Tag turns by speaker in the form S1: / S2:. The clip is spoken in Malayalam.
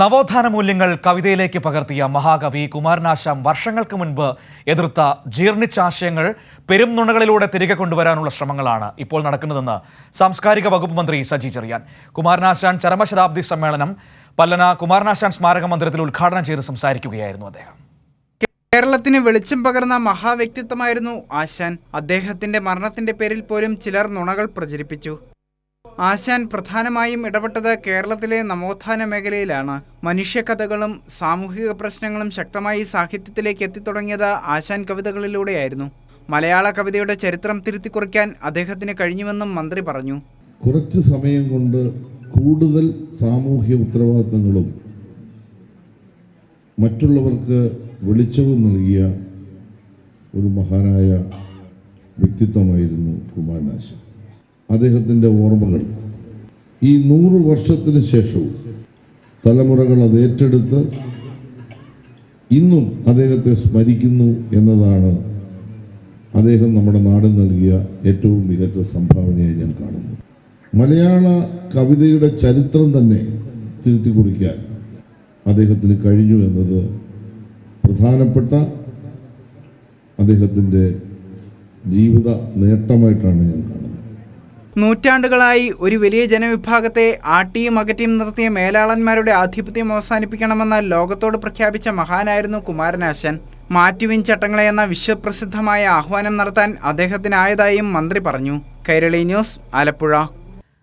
S1: നവോത്ഥാന മൂല്യങ്ങൾ കവിതയിലേക്ക് പകർത്തിയ മഹാകവി കുമാരനാശാം വർഷങ്ങൾക്ക് മുൻപ് എതിർത്ത ജീർണിച്ച ആശയങ്ങൾ പെരും നുണകളിലൂടെ തിരികെ കൊണ്ടുവരാനുള്ള ശ്രമങ്ങളാണ് ഇപ്പോൾ നടക്കുന്നതെന്ന് സാംസ്കാരിക വകുപ്പ് മന്ത്രി സജി ചെറിയാൻ. കുമാരനാശാൻ ചരമശതാബ്ദി സമ്മേളനം പല്ലന കുമാരനാശാൻ സ്മാരക മന്ദിരത്തിൽ ഉദ്ഘാടനം ചെയ്ത് സംസാരിക്കുകയായിരുന്നു അദ്ദേഹം.
S2: കേരളത്തിന് വെളിച്ചം പകർന്ന മഹാവ്യക്തിത്വമായിരുന്നു ആശാൻ. അദ്ദേഹത്തിന്റെ മരണത്തിന്റെ പേരിൽ പോലും ചിലർ നുണകൾ പ്രചരിപ്പിച്ചു. ആശാൻ പ്രധാനമായും ഇടപെട്ടത് കേരളത്തിലെ നവോത്ഥാന മേഖലയിലാണ്. മനുഷ്യകഥകളും സാമൂഹിക പ്രശ്നങ്ങളും ശക്തമായി സാഹിത്യത്തിലേക്ക് എത്തിത്തുടങ്ങിയത് ആശാൻ കവിതകളിലൂടെയായിരുന്നു. മലയാള കവിതയുടെ ചരിത്രം തിരുത്തിക്കുറിക്കാൻ അദ്ദേഹത്തിന് കഴിഞ്ഞുവെന്നും മന്ത്രി പറഞ്ഞു.
S3: കുറച്ച് സമയം കൊണ്ട് കൂടുതൽ സാമൂഹ്യ ഉത്തരവാദിത്തങ്ങളും മറ്റുള്ളവർക്ക് വെളിച്ചവും നൽകിയ ഒരു മഹാനായ വ്യക്തിത്വമായിരുന്നു കുമാരനാശൻ. അദ്ദേഹത്തിന്റെ ഓർമ്മകൾ. ഈ നൂറ് വർഷത്തിന് ശേഷവും തലമുറകൾ അത് ഏറ്റെടുത്ത് ഇന്നും അദ്ദേഹത്തെ സ്മരിക്കുന്നു എന്നതാണ് അദ്ദേഹം നമ്മുടെ നാട് നൽകിയ ഏറ്റവും മികച്ച സംഭാവനയായി ഞാൻ കാണുന്നു മലയാള കവിതയുടെ ചരിത്രം തന്നെ തിരുത്തി കുറിക്കാൻ അദ്ദേഹത്തിന് കഴിഞ്ഞു എന്നത് പ്രധാനപ്പെട്ട അദ്ദേഹത്തിന്റെ ജീവിത നേട്ടമായിട്ടാണ് ഞാൻ കാണുന്നത്.
S2: നൂറ്റാണ്ടുകളായി ഒരു വലിയ ജനവിഭാഗത്തെ ആട്ടിയും അകറ്റിയും നിർത്തിയ മേലാളന്മാരുടെ ആധിപത്യം അവസാനിപ്പിക്കണമെന്ന് ലോകത്തോട് പ്രഖ്യാപിച്ച മഹാനായിരുന്നു കുമാരനാശൻ. മാറ്റുവിൻ ചട്ടങ്ങളെ എന്ന വിശ്വപ്രസിദ്ധമായ ആഹ്വാനം നടത്താൻ അദ്ദേഹത്തിനായതായും മന്ത്രി പറഞ്ഞു. കൈരളി ന്യൂസ് ആലപ്പുഴ.